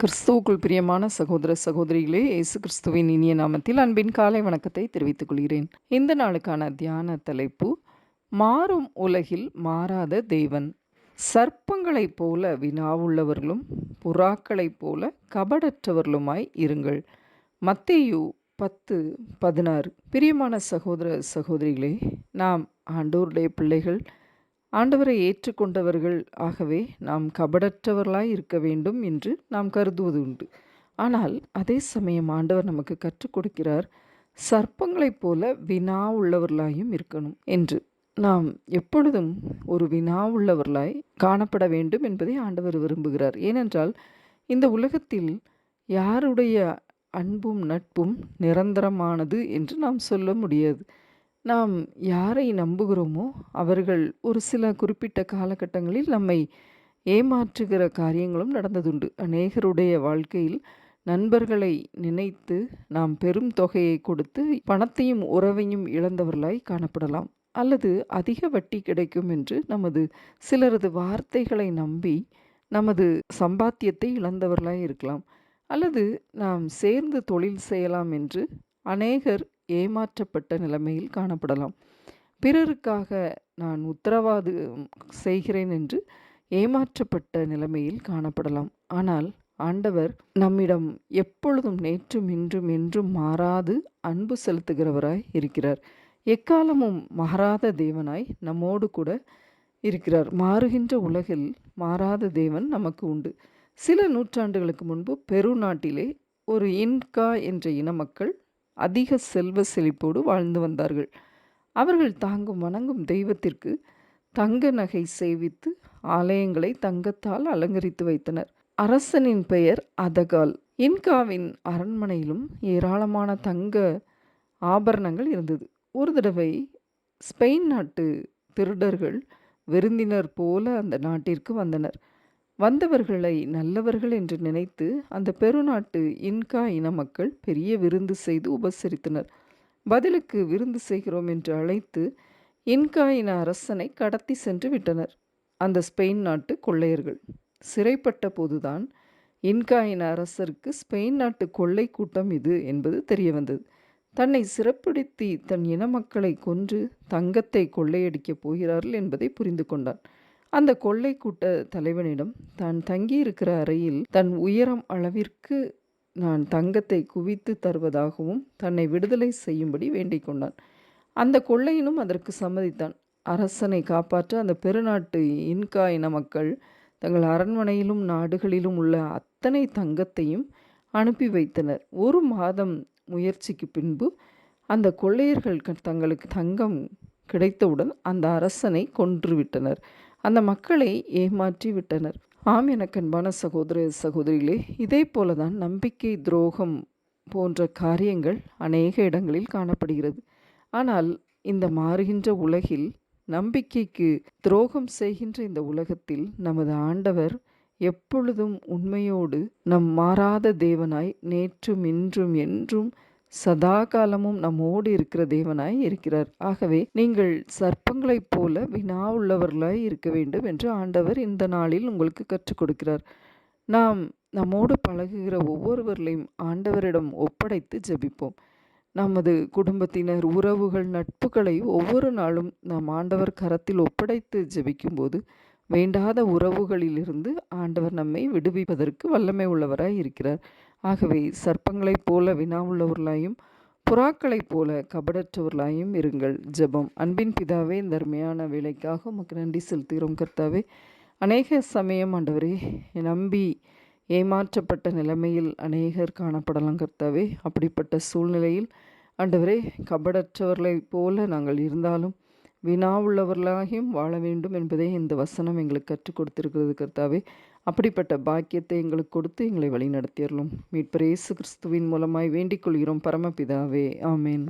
கிறிஸ்துவுக்குள் பிரியமான சகோதர சகோதரிகளே இயேசு கிறிஸ்துவின் இனிய நாமத்தில் அன்பின் காலை வணக்கத்தை தெரிவித்துக் கொள்கிறேன். இந்த நாளுக்கான தியான தலைப்பு மாறும் உலகில் மாறாத தேவன். சர்ப்பங்களைப் போல வினாவுள்ளவர்களும் புறாக்களைப் போல கபடற்றவர்களுமாய் இருங்கள். மத்தேயு பத்து பதினாறு. பிரியமான சகோதர சகோதரிகளே நாம் ஆண்டோருடைய பிள்ளைகள் ஆண்டவரை ஏற்றுக்கொண்டவர்கள் ஆகவே நாம் கபடற்றவர்களாய் இருக்க வேண்டும் என்று நாம் கருதுவது உண்டு. ஆனால் அதே சமயம் ஆண்டவர் நமக்கு கற்றுக் கொடுக்கிறார் சர்ப்பங்களைப் போல வினா உள்ளவர்களாயும் இருக்கணும் என்று. நாம் எப்பொழுதும் ஒரு வினா உள்ளவர்களாய் காணப்பட வேண்டும் என்பதை ஆண்டவர் விரும்புகிறார். ஏனென்றால் இந்த உலகத்தில் யாருடைய அன்பும் நட்பும் நிரந்தரமானது என்று நாம் சொல்ல முடியாது. நாம் யாரை நம்புகிறோமோ அவர்கள் ஒரு சில குறிப்பிட்ட காலகட்டங்களில் நம்மை ஏமாற்றுகிற காரியங்களும் நடந்ததுண்டு. அநேகருடைய வாழ்க்கையில் நண்பர்களை நினைத்து நாம் பெரும் தொகையை கொடுத்து பணத்தையும் உறவையும் இழந்தவர்களாய் காணப்படலாம். அல்லது அதிக வட்டி கிடைக்கும் என்று நமது சிலரது வார்த்தைகளை நம்பி நமது சம்பாத்தியத்தை இழந்தவர்களாய் இருக்கலாம். அல்லது நாம் சேர்ந்து தொழில் செய்யலாம் என்று அநேகர் ஏமாற்றப்பட்ட நிலைமையில் காணப்படலாம். பிறருக்காக நான் உத்தரவாது செய்கிறேன் என்று ஏமாற்றப்பட்ட நிலைமையில் காணப்படலாம். ஆனால் ஆண்டவர் நம்மிடம் எப்பொழுதும் நேற்றும் இன்றும் என்றும் மாறாது அன்பு செலுத்துகிறவராய் இருக்கிறார். எக்காலமும் மாறாத தேவனாய் நம்மோடு கூட இருக்கிறார். மாறுகின்ற உலகில் மாறாத தேவன் நமக்கு உண்டு. சில நூற்றாண்டுகளுக்கு முன்பு பெரு நாட்டிலே ஒரு இன்கா என்ற இன மக்கள் அதிக செல்வ செழிப்போடு வாழ்ந்து வந்தார்கள். அவர்கள் தாங்கும் வணங்கும் தெய்வத்திற்கு தங்க நகை சேவித்து ஆலயங்களை தங்கத்தால் அலங்கரித்து வைத்தனர். அரசனின் பெயர் அதகால். இன்காவின் அரண்மனையிலும் ஏராளமான தங்க ஆபரணங்கள் இருந்தது. ஒரு தடவை ஸ்பெயின் நாட்டு திருடர்கள் விருந்தினர் போல அந்த நாட்டிற்கு வந்தனர். வந்தவர்களை நல்லவர்கள் என்று நினைத்து அந்த பெருநாட்டு இன்கா இன மக்கள் பெரிய விருந்து செய்து உபசரித்தனர். பதிலுக்கு விருந்து செய்கிறோம் என்று அழைத்து இன்கா இன அரசனை கடத்தி சென்று விட்டனர். அந்த ஸ்பெயின் நாட்டு கொள்ளையர்கள். சிறைப்பட்ட போதுதான் இன்கா இன அரசருக்கு ஸ்பெயின் நாட்டு கொள்ளை கூட்டம் இது என்பது தெரிய வந்தது தன்னை சிறப்படுத்தி தன் இன மக்களை கொன்று தங்கத்தை கொள்ளையடிக்கப் போகிறார்கள் என்பதை புரிந்து கொண்டான். அந்த கொள்ளை கூட்ட தலைவனிடம் தான் தங்கியிருக்கிற அறையில் தன் உயரம் அளவிற்கு நான் தங்கத்தை குவித்து தருவதாகவும் தன்னை விடுதலை செய்யும்படி வேண்டிக் கொண்டான். அந்த கொள்ளையினும் அதற்கு சம்மதித்தான். அரசனை காப்பாற்ற அந்த பெருநாட்டு இன்கா இன மக்கள் தங்கள் அரண்மனையிலும் நாடுகளிலும் உள்ள அத்தனை தங்கத்தையும் அனுப்பி வைத்தனர். ஒரு மாதம் முயற்சிக்கு பின்பு அந்த கொள்ளையர்கள் தங்களுக்கு தங்கம் கிடைத்தவுடன் அந்த அரசனை கொன்றுவிட்டனர் அந்த மக்களை ஏமாற்றி விட்டனர். ஆம் எனக்கு அன்பான சகோதர சகோதரிகளே இதே போலதான் நம்பிக்கை துரோகம் போன்ற காரியங்கள் அநேக இடங்களில் காணப்படுகிறது. ஆனால் இந்த மாறுகின்ற உலகில் நம்பிக்கைக்கு துரோகம் செய்கின்ற இந்த உலகத்தில் நமது ஆண்டவர் எப்பொழுதும் உண்மையோடு நம் மாறாத தேவனாய் நேற்றும் இன்றும் என்றும் சதா காலமும் நம்மோடு இருக்கிற தேவனாய் இருக்கிறார். ஆகவே நீங்கள் சர்ப்பங்களைப் போல வினா உள்ளவர்களாய் இருக்க வேண்டும் என்று ஆண்டவர் இந்த நாளில் உங்களுக்கு கற்றுக் கொடுக்கிறார். நாம் நம்மோடு பழகுகிற ஒவ்வொருவர்களையும் ஆண்டவரிடம் ஒப்படைத்து ஜெபிப்போம். நமது குடும்பத்தினர் உறவுகள் நட்புகளை ஒவ்வொரு நாளும் நாம் ஆண்டவர் கரத்தில் ஒப்படைத்து ஜெபிக்கும்போது வேண்டாத உறவுகளிலிருந்து ஆண்டவர் நம்மை விடுவிப்பதற்கு வல்லமை உள்ளவராய் இருக்கிறார். ஆகவே சர்ப்பங்களைப் போல வினா உள்ளவர்களாயும் புறாக்களைப் போல கபடற்றவர்களாயும் இருங்கள். ஜெபம். அன்பின் பிதாவே இந்த அருமையான வேலைக்காக உமக்கு நன்றி செலுத்துகிறோம் கர்த்தாவே. அநேக சமயம் ஆண்டவரே நம்பி ஏமாற்றப்பட்ட நிலைமையில் அநேகர் காணப்படலாம் கர்த்தாவே. அப்படிப்பட்ட சூழ்நிலையில் ஆண்டவரே கபடற்றவர்களைப் போல நாங்கள் இருந்தாலும் வினா உள்ளவர்களாகியும் வாழ வேண்டும் என்பதே இந்த வசனம் எங்களுக்கு கற்றுக் கொடுத்திருக்கிறது கர்த்தாவே. அப்படிப்பட்ட பாக்கியத்தை எங்களுக்கு கொடுத்து எங்களை வழிநடத்தியறலும் மீட்பரேசு கிறிஸ்துவின் மூலமாய் வேண்டிக் கொள்கிறோம் பரமபிதாவே. ஆமேன்.